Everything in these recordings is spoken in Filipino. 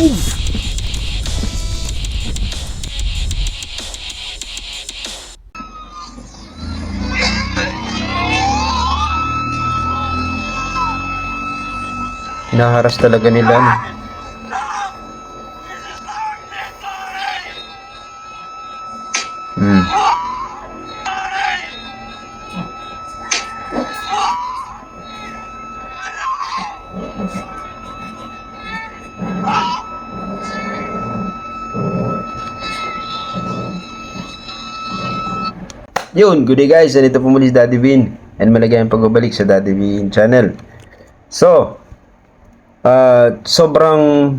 Hinaharas talaga nila. Yun, good day guys. Nandito po muli si Daddy Bean. And maligayang pagbabalik sa Daddy Bean channel. So, ah sobrang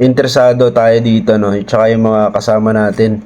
interesado tayo dito, no? Tsaka yung mga kasama natin.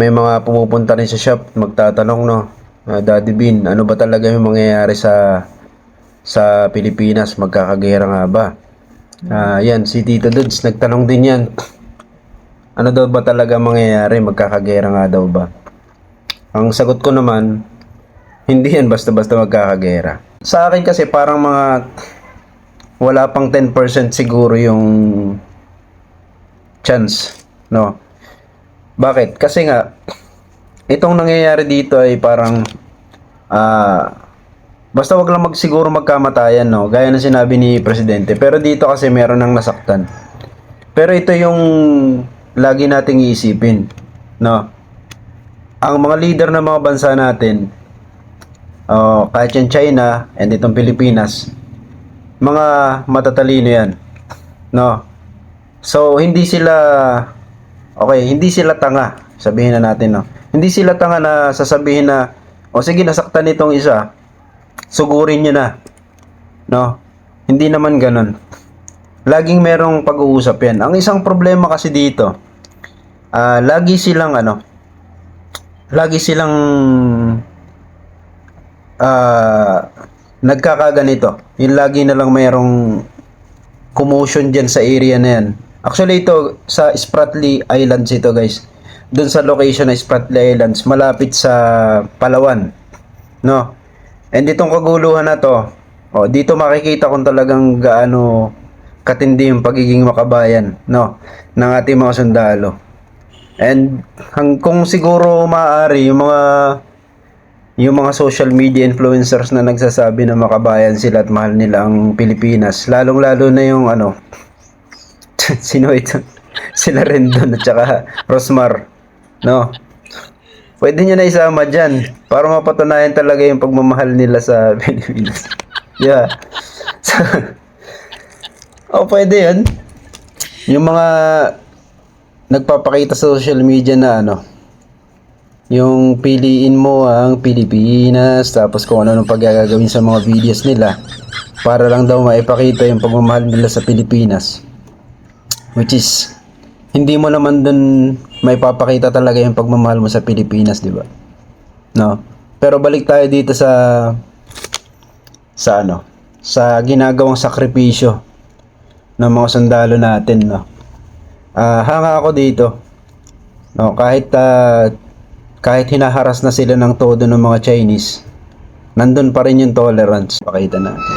May mga pumupunta rin sa shop, magtatanong, no? Ah, Daddy Bean, ano ba talaga yung mangyayari sa sa Pilipinas? Magkakagera nga ba? Ah, yan, si Tito Dudes, nagtanong din yan. Ano daw ba talaga mangyayari? Magkakagera nga daw ba? Ang sagot ko naman, hindi yan basta-basta magkakagera. Sa akin kasi parang mga wala pang 10% siguro yung chance, no? Bakit? Kasi nga itong nangyayari dito ay parang ah basta wag lang magsiguro magkamatayan, no? Gaya ng sinabi ni presidente. Pero dito kasi meron nang nasaktan. Pero ito yung lagi nating iisipin, no? Ang mga leader ng mga bansa natin, oh, kahit yung China and itong Pilipinas, mga matatalino yan. No? So, hindi sila, okay, hindi sila tanga, sabihin na natin, no? Hindi sila tanga na sasabihin na, o sige, nasaktan itong isa, sugurin nyo na. No? Hindi naman ganun. Laging merong pag-uusap yan. Ang isang problema kasi dito, ah lagi silang ano, lagi silang ah nagkakaganito. Yung lagi na lang mayroong commotion dyan sa area na yan. Actually ito sa Spratly Islands ito guys. Doon sa location na Spratly Islands, malapit sa Palawan. No? And itong kaguluhan na to, oh, dito makikita kung talagang gaano katindi yung pagiging makabayan, no, ng ating mga sundalo. And hang, kung siguro maaari yung mga yung mga social media influencers na nagsasabi na makabayan sila at mahal nila ang Pilipinas, lalong-lalo na yung ano sino ito? Sila Rendon at saka Rosmar, no? Pwede nyo na isama dyan para mapatunayan talaga yung pagmamahal nila sa Pilipinas. Yeah. So, oh, pwede yun. Yung mga nagpapakita sa social media na ano, yung piliin mo ang Pilipinas, tapos kung ano nung paggagawin sa mga videos nila, para lang daw maipakita yung pagmamahal nila sa Pilipinas. Which is, hindi mo naman dun may papakita talaga yung pagmamahal mo sa Pilipinas, di ba? No? Pero balik tayo dito sa sa ano, sa ginagawang sakripisyo ng mga sundalo natin, no. Ah, hanga ako dito. No, kahit ah, kahit hinaharas na sila ng todo ng mga Chinese, nandun pa rin yung tolerance. Pakita natin.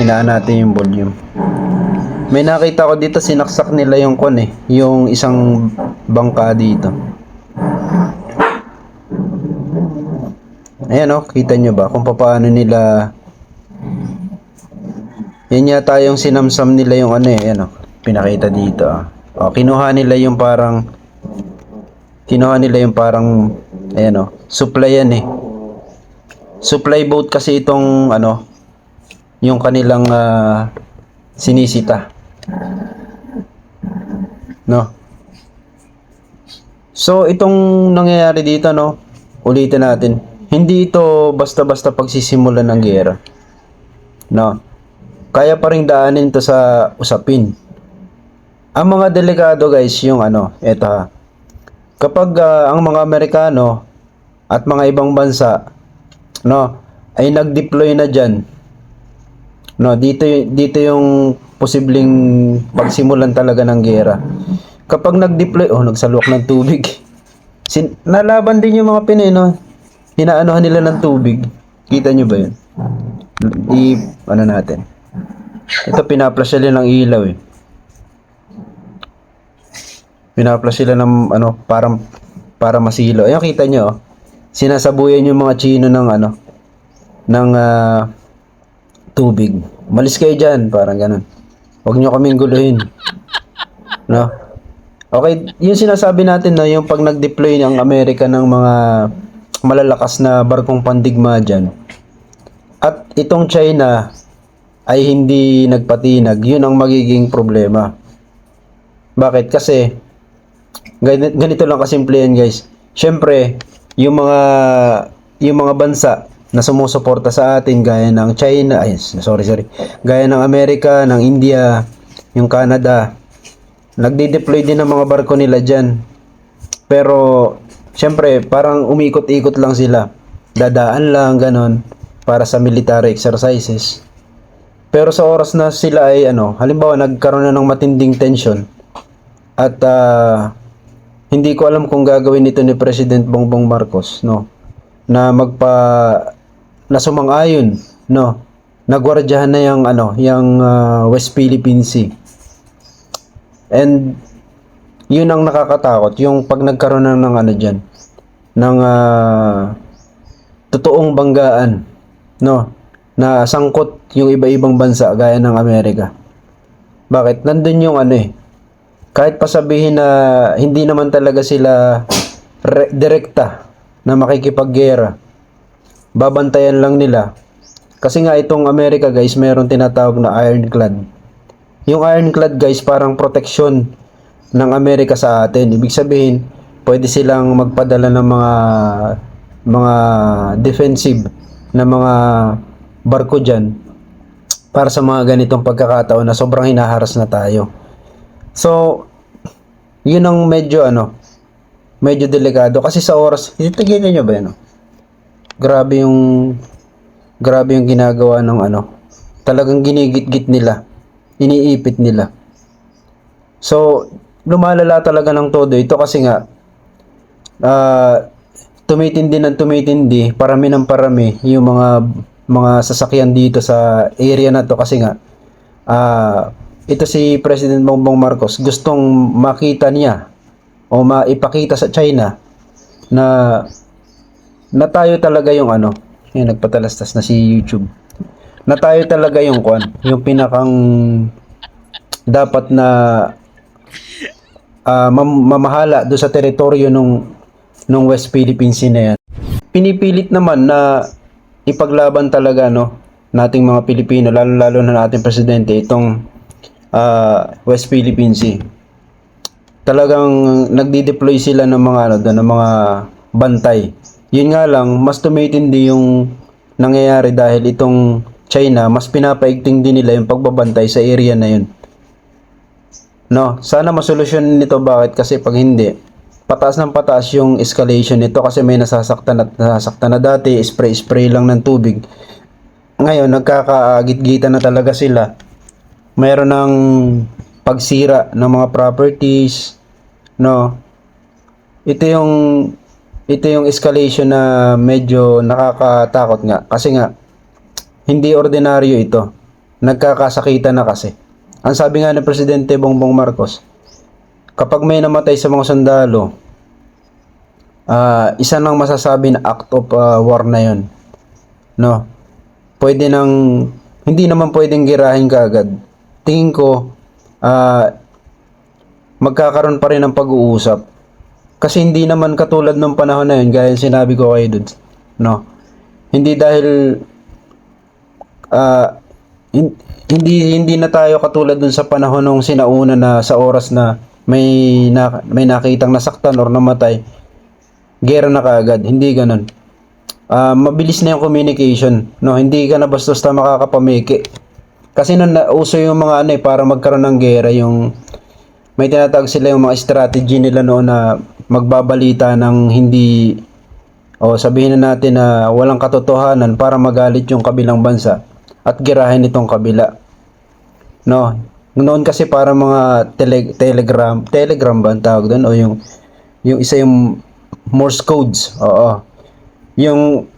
Hinaan natin yung volume. May nakita ko dito sinaksak nila yung kon eh, yung isang bangka dito. Ayan oh, kita nyo ba kung paano nila Yan yata yung sinamsam nila yung ano eh, ayan oh, pinakita dito ah. Oh, kinuha nila yung parang kinuha nila yung parang ayan oh, supply yan eh. Supply boat kasi itong ano yung kanilang ah, sinisita. No. So itong nangyayari dito no, ulitin natin. Hindi ito basta-basta pagsisimulan ng gera. No. Kaya pa ring daanin to sa usapin. Ang mga delikado guys, yung ano, eto ha. Kapag ah, ang mga Amerikano at mga ibang bansa no ay nag-deploy na diyan. No, dito dito yung posibleng pagsimulan talaga ng gera. Kapag nag-deploy, oh, nagsalwak ng tubig. Sin nalaban din yung mga Pinoy, no? Hinaanohan nila ng tubig. Kita nyo ba yun? I, ano natin? Ito pinaplas sila ng ilaw eh. Pinaplas sila ng ano, parang para masilo. Ayun, kita nyo, oh. sinasabuyan yung mga Chino ng ano, ng ah, tubig. Malis kayo dyan, parang ganun. Huwag nyo kaming guluhin. No? Okay, yung sinasabi natin na yung pag nag-deploy ng Amerika ng mga malalakas na barkong pandigma dyan, at itong China ay hindi nagpatinag, yun ang magiging problema. Bakit? Kasi, ganito, lang kasimple yan guys. Siyempre, yung mga, yung mga bansa na sumusuporta sa atin gaya ng China, ay sorry sorry, gaya ng Amerika, ng India, yung Canada, nagde-deploy din ng mga barko nila dyan. Pero, syempre, parang umikot-ikot lang sila. Dadaan lang, ganon, para sa military exercises. Pero sa oras na sila ay, ano, halimbawa, nagkaroon na ng matinding tension, at ah, hindi ko alam kung gagawin ito ni President Bongbong Marcos, no, na magpa, na sumang-ayon, no, nagwardyahan na yung, ano, yung ah, West Philippine Sea. And yun ang nakakatakot, yung pag nagkaroon ng, ng ano dyan, ng ah, totoong banggaan, no, na sangkot yung iba-ibang bansa gaya ng Amerika. Bakit? Nandun yung ano eh, kahit pa sabihin na hindi naman talaga sila re- direkta na makikipaggera, babantayan lang nila. Kasi nga itong Amerika guys, mayroon tinatawag na ironclad. Yung ironclad guys, parang proteksyon ng Amerika sa atin. Ibig sabihin, pwede silang magpadala ng mga mga defensive na mga barko dyan para sa mga ganitong pagkakataon na sobrang hinaharas na tayo. So, yun ang medyo ano, medyo delikado kasi sa oras, itigilan nyo ba yan? oh? Grabe yung grabe yung ginagawa ng ano, talagang ginigit-git nila, iniipit nila. So, lumalala talaga ng todo ito kasi nga ah tumitindi ng tumitindi, parami ng parami yung mga mga sasakyan dito sa area na to kasi nga ah ito si President Bongbong Marcos gustong makita niya o maipakita sa China na na tayo talaga yung ano, yung nagpatalastas na si YouTube. Na tayo talaga yung kwan, yung pinakang dapat na ah, mam- mamahala do sa teritoryo nung nung West Philippine Sea na yan. Pinipilit naman na ipaglaban talaga no nating mga Pilipino lalo lalo na nating presidente itong ah, West Philippine Sea. Talagang nagdi-deploy sila ng mga ano ng mga bantay. Yun nga lang mas tumitindi yung nangyayari dahil itong China mas pinapaigting din nila yung pagbabantay sa area na yun. No, sana masolusyon nito bakit kasi pag hindi pataas ng pataas yung escalation nito kasi may nasasaktan at nasasaktan na dati, spray-spray lang ng tubig. Ngayon, nagkakaagit-gitan na talaga sila. Mayroon ng pagsira ng mga properties, no? Ito yung ito yung escalation na medyo nakakatakot nga kasi nga hindi ordinaryo ito. Nagkakasakitan na kasi. Ang sabi nga ng Presidente Bongbong Marcos, kapag may namatay sa mga sundalo, ah isa nang masasabi na act of ah, war na yon. No? Pwede nang, hindi naman pwedeng girahin ka agad. Tingin ko, ah magkakaroon pa rin ng pag-uusap. Kasi hindi naman katulad ng panahon na yun, gaya sinabi ko kay Dudes. No? Hindi dahil ah hin- hindi hindi na tayo katulad dun sa panahon nung sinauna na sa oras na may na, may nakitang nasaktan or namatay gera na kaagad hindi ganun Ah, mabilis na yung communication no hindi ka na basta-basta makakapamiki kasi nung nauso yung mga ano eh para magkaroon ng gera yung may tinatawag sila yung mga strategy nila noon na magbabalita ng hindi o sabihin na natin na walang katotohanan para magalit yung kabilang bansa at girahin itong kabila. No. Noon kasi para mga tele- telegram, telegram ba ang tawag doon o yung yung isa yung Morse codes. Oo. Yung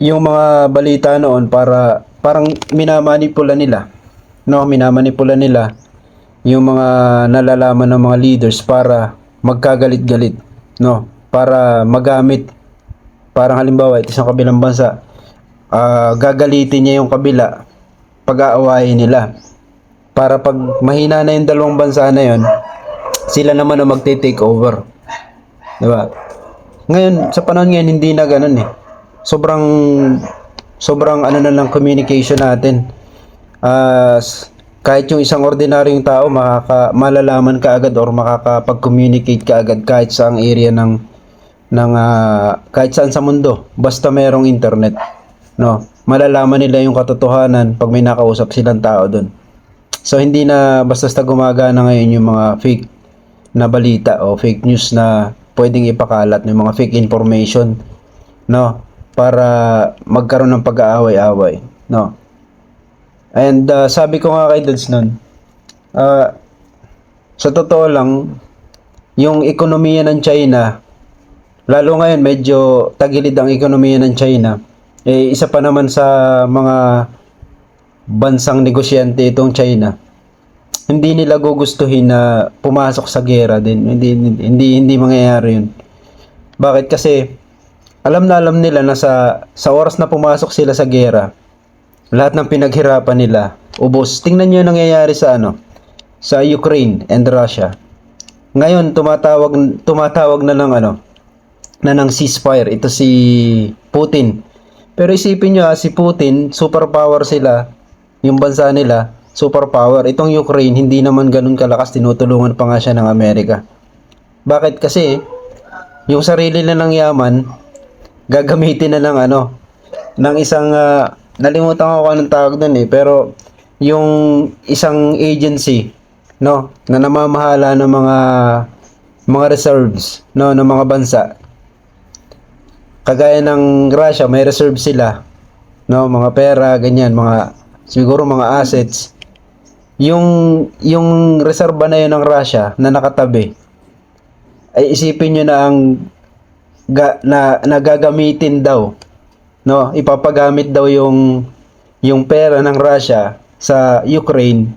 yung mga balita noon para parang minamanipula nila no, minamanipula nila yung mga nalalaman ng mga leaders para magkagalit-galit, no, para magamit. Parang halimbawa ito sa kabilang bansa ah, gagalitin niya yung kabila pag-aawayin nila. Para pag mahina na yung dalawang bansa na yon sila naman ang magte-take over. Di ba ngayon sa panahon ngayon hindi na ganun eh. Sobrang sobrang ano na lang communication natin. As kahit yung isang ordinaryong tao makaka malalaman ka agad or makakapag-communicate ka agad kahit sa ang area ng ng ah, kahit saan sa mundo. Basta mayroong internet no? Malalaman nila yung katotohanan pag may nakausap silang tao doon so hindi na basta-basta gumagana ngayon yung mga fake na balita o fake news na pwedeng ipakalat ng mga fake information no? Para magkaroon ng pag-aaway-away no? And ah, sabi ko nga kay Dads nun ah, sa totoo lang yung ekonomiya ng China lalo ngayon medyo tagilid ang ekonomiya ng China eh isa pa naman sa mga bansang negosyante itong China hindi nila gugustuhin na pumasok sa gera din hindi hindi hindi, hindi mangyayari yun bakit kasi alam na alam nila na sa sa oras na pumasok sila sa gera lahat ng pinaghirapan nila ubos tingnan yung nangyayari sa ano sa Ukraine and Russia ngayon tumatawag tumatawag na lang ano na ng ceasefire. Ito si Putin. Pero isipin nyo, ah, si Putin, superpower sila. Yung bansa nila, superpower. Itong Ukraine, hindi naman ganun kalakas. Tinutulungan pa nga siya ng Amerika. Bakit? Kasi, yung sarili na ng yaman, gagamitin na ng ano, ng isang, ah, nalimutan ko kung anong tawag dun eh, pero, yung isang agency, no, na namamahala ng mga, mga reserves, no, ng mga bansa, kagaya ng Russia, may reserve sila. No, mga pera, ganyan, mga siguro mga assets. Yung yung reserba na yun ng Russia na nakatabi. Ay isipin niyo na ang ga, na nagagamitin daw. No, ipapagamit daw yung yung pera ng Russia sa Ukraine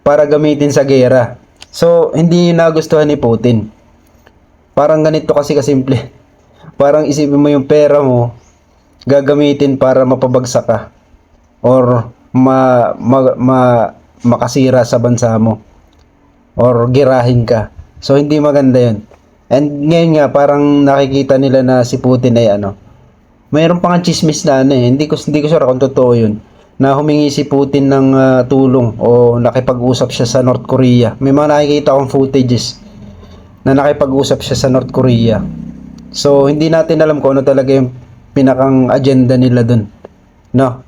para gamitin sa gera. So, hindi yun nagustuhan ni Putin. Parang ganito kasi kasimple parang isipin mo yung pera mo gagamitin para mapabagsak ka or ma, ma, ma makasira sa bansa mo or girahin ka. So hindi maganda yun. And ngayon nga parang nakikita nila na si Putin ay ano mayroon pa nga chismis na ano eh. Hindi ko hindi ko sure kung totoo yun. Na humingi si Putin ng ah, tulong o nakipag-usap siya sa North Korea. May mga nakikita akong footages na nakipag-usap siya sa North Korea. So, hindi natin alam kung ano talaga yung pinakang agenda nila dun. No?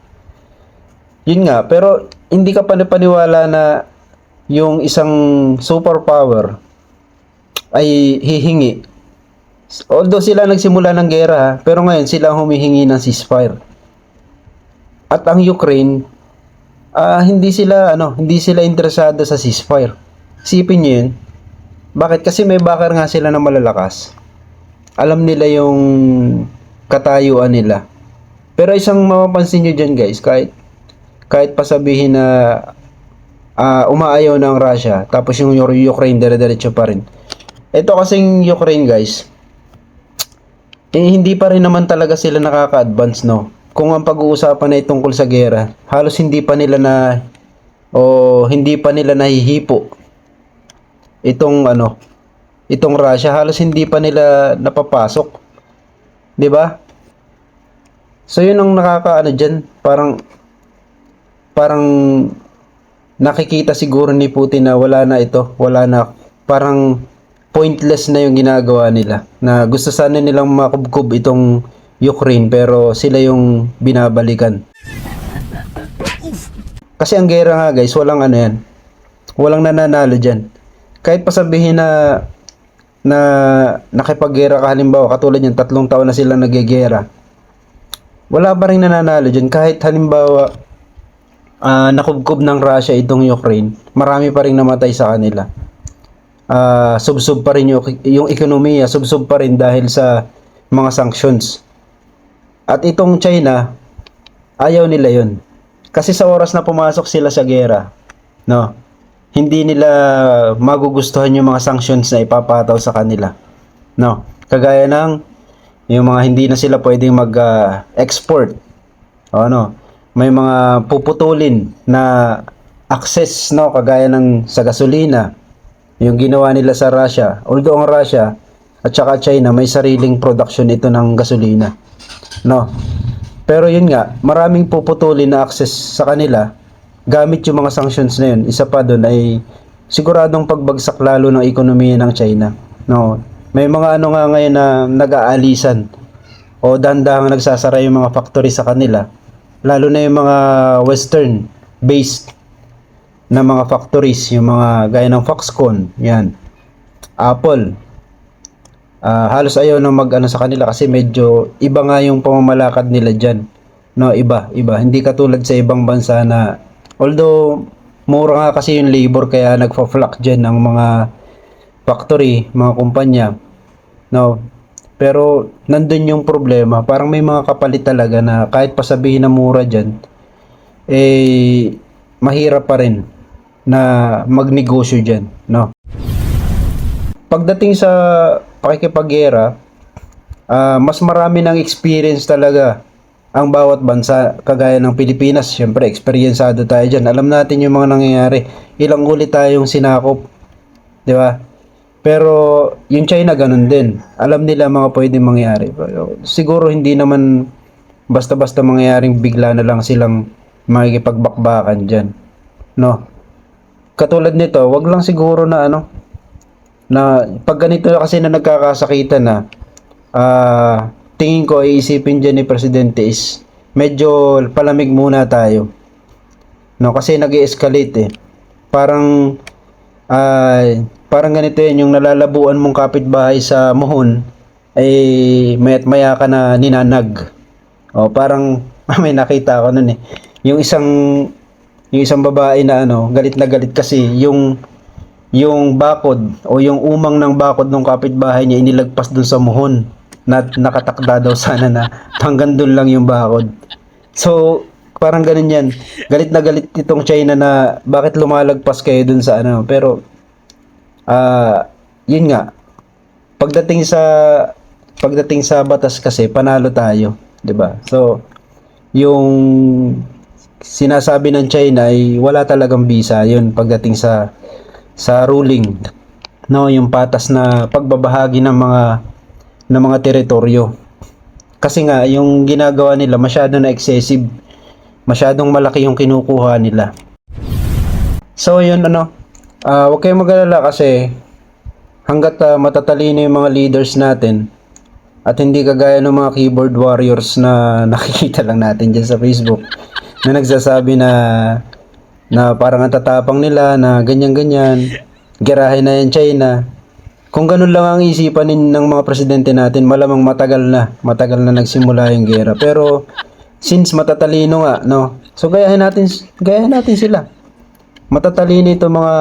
Yun nga, pero hindi ka panipaniwala na yung isang superpower ay hihingi. Although sila nagsimula ng gera, pero ngayon sila humihingi ng ceasefire. At ang Ukraine, ah hindi sila ano, hindi sila interesado sa ceasefire. Isipin niyo yun. Bakit? Kasi may backer nga sila na malalakas alam nila yung katayuan nila. Pero isang mapapansin nyo dyan guys, kahit, kahit pasabihin na ah, umaayaw ng Russia, tapos yung Ukraine dire-diretso pa rin. Ito kasing Ukraine guys, eh, hindi pa rin naman talaga sila nakaka-advance no. Kung ang pag-uusapan na tungkol sa gera, halos hindi pa nila na o hindi pa nila nahihipo itong ano itong Russia halos hindi pa nila napapasok. 'Di ba? So yun ang nakakaano diyan, parang parang nakikita siguro ni Putin na wala na ito, wala na parang pointless na yung ginagawa nila. Na gusto sana nilang makubkob itong Ukraine pero sila yung binabalikan. Kasi ang gera nga guys, walang ano yan. Walang nananalo dyan. Kahit pa sabihin na na nakipaggera ka halimbawa katulad yung tatlong taon na sila nagigera wala pa rin nananalo dyan kahit halimbawa ah, nakubkob ng Russia itong Ukraine marami pa rin namatay sa kanila Ah, subsub pa rin yung, yung ekonomiya subsub pa rin dahil sa mga sanctions at itong China ayaw nila yun kasi sa oras na pumasok sila sa gera no, hindi nila magugustuhan yung mga sanctions na ipapataw sa kanila. No, kagaya ng yung mga hindi na sila pwedeng mag-export. o ano, may mga puputulin na access no kagaya ng sa gasolina yung ginawa nila sa Russia. Although ang Russia at saka China may sariling production ito ng gasolina. No. Pero yun nga, maraming puputulin na access sa kanila gamit yung mga sanctions na yun. Isa pa doon ay siguradong pagbagsak lalo ng ekonomiya ng China. No. May mga ano nga ngayon na nag-aalisan o dandahang nagsasara yung mga factory sa kanila. Lalo na yung mga western based na mga factories, yung mga gaya ng Foxconn, yan. Apple. Ah, halos ayaw na mag ano sa kanila kasi medyo iba nga yung pamamalakad nila diyan. No, iba, iba. Hindi katulad sa ibang bansa na although mura nga kasi yung labor kaya nagfa-flock diyan ng mga factory, mga kumpanya. No. Pero nandun yung problema, parang may mga kapalit talaga na kahit pasabihin na mura diyan eh mahirap pa rin na magnegosyo diyan, no. Pagdating sa pakikipaggera, ah, mas marami ng experience talaga ang bawat bansa kagaya ng Pilipinas. Siyempre, eksperyensado tayo dyan. Alam natin yung mga nangyayari. Ilang ulit tayong sinakop. Di ba? Pero yung China ganun din. Alam nila mga pwedeng mangyari. Pero siguro hindi naman basta-basta mangyayaring bigla na lang silang makikipagbakbakan dyan. No? Katulad nito, wag lang siguro na ano, na pag ganito kasi na nagkakasakitan na ah tingin ko iisipin dyan ni Presidente is medyo palamig muna tayo no kasi nag escalate eh parang ah parang ganito yan yung nalalabuan mong kapitbahay sa muhon ay mayat maya ka na ninanag o parang may nakita ako nun eh yung isang yung isang babae na ano galit na galit kasi yung yung bakod o yung umang ng bakod ng kapitbahay niya inilagpas dun sa muhon na nakatakda daw sana na hanggang dun lang yung bakod. So, parang ganun yan. Galit na galit itong China na bakit lumalagpas kayo dun sa ano. Pero, ah, yun nga. Pagdating sa pagdating sa batas kasi panalo tayo, 'di ba? So, yung sinasabi ng China ay wala talagang visa yun pagdating sa sa ruling no? Yung patas na pagbabahagi ng mga ng mga teritoryo. Kasi nga yung ginagawa nila masyado na excessive. Masyadong malaki yung kinukuha nila. So yun ano ah wag kayong mag-alala kasi hanggat ah, matatalino yung mga leaders natin at hindi kagaya ng mga keyboard warriors na nakikita lang natin dyan sa Facebook na nagsasabi na na parang ang tatapang nila na ganyan-ganyan girahe na yan China. Kung ganun lang ang isipan ng mga presidente natin malamang matagal na matagal na nagsimula yung gera. Pero since matatalino nga no? So gayahin natin gayahin natin sila matatalino ito mga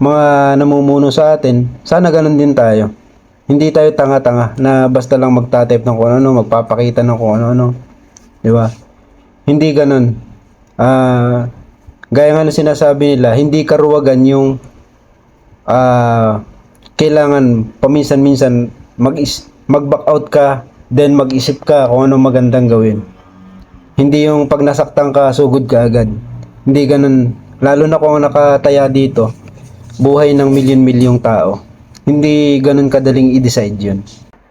mga namumuno sa atin. Sana ganun din tayo. Hindi tayo tanga-tanga na basta lang magtatype ng kung ano magpapakita ng kung ano di ba? Hindi ganun. Ah gaya nga ng sinasabi nila hindi karuwagan yung ah kailangan paminsan-minsan mag mag-back out ka then mag-isip ka kung ano magandang gawin. Hindi yung pag nasaktan ka sugod ka agad. Hindi ganun lalo na kung nakataya dito buhay ng milyon-milyong tao. Hindi ganun kadaling i-decide yun.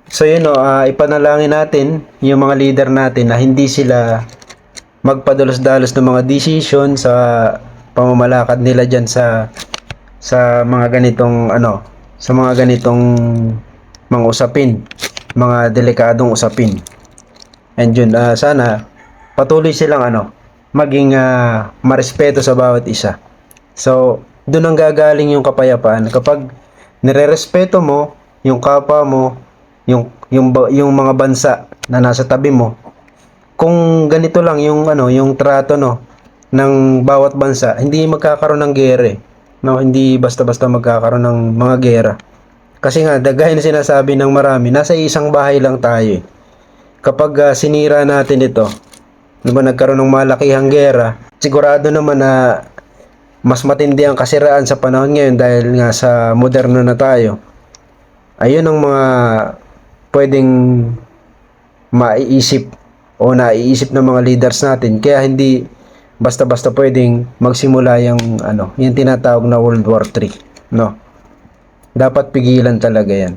So yun o ah, ipanalangin natin yung mga leader natin na hindi sila magpadalos-dalos ng mga decision sa pamamalakad nila dyan sa sa mga ganitong ano sa mga ganitong mga usapin mga delikadong usapin. And yun ah, sana patuloy silang ano maging ah, marespeto sa bawat isa so doon ang gagaling yung kapayapaan kapag nirerespeto mo yung kapwa mo yung yung yung mga bansa na nasa tabi mo kung ganito lang yung ano yung trato no ng bawat bansa hindi magkakaroon ng gera eh. no hindi basta-basta magkakaroon ng mga gera kasi nga dagay na sinasabi ng marami nasa isang bahay lang tayo eh. kapag ah, sinira natin ito di ba nagkaroon ng malakihang gera sigurado naman na mas matindi ang kasiraan sa panahon ngayon dahil nga sa moderno na tayo. Ayun ang mga pwedeng maiisip o naiisip ng mga leaders natin. Kaya hindi basta-basta pwedeng magsimula yung ano, yung tinatawag na World War 3, no? Dapat pigilan talaga 'yan.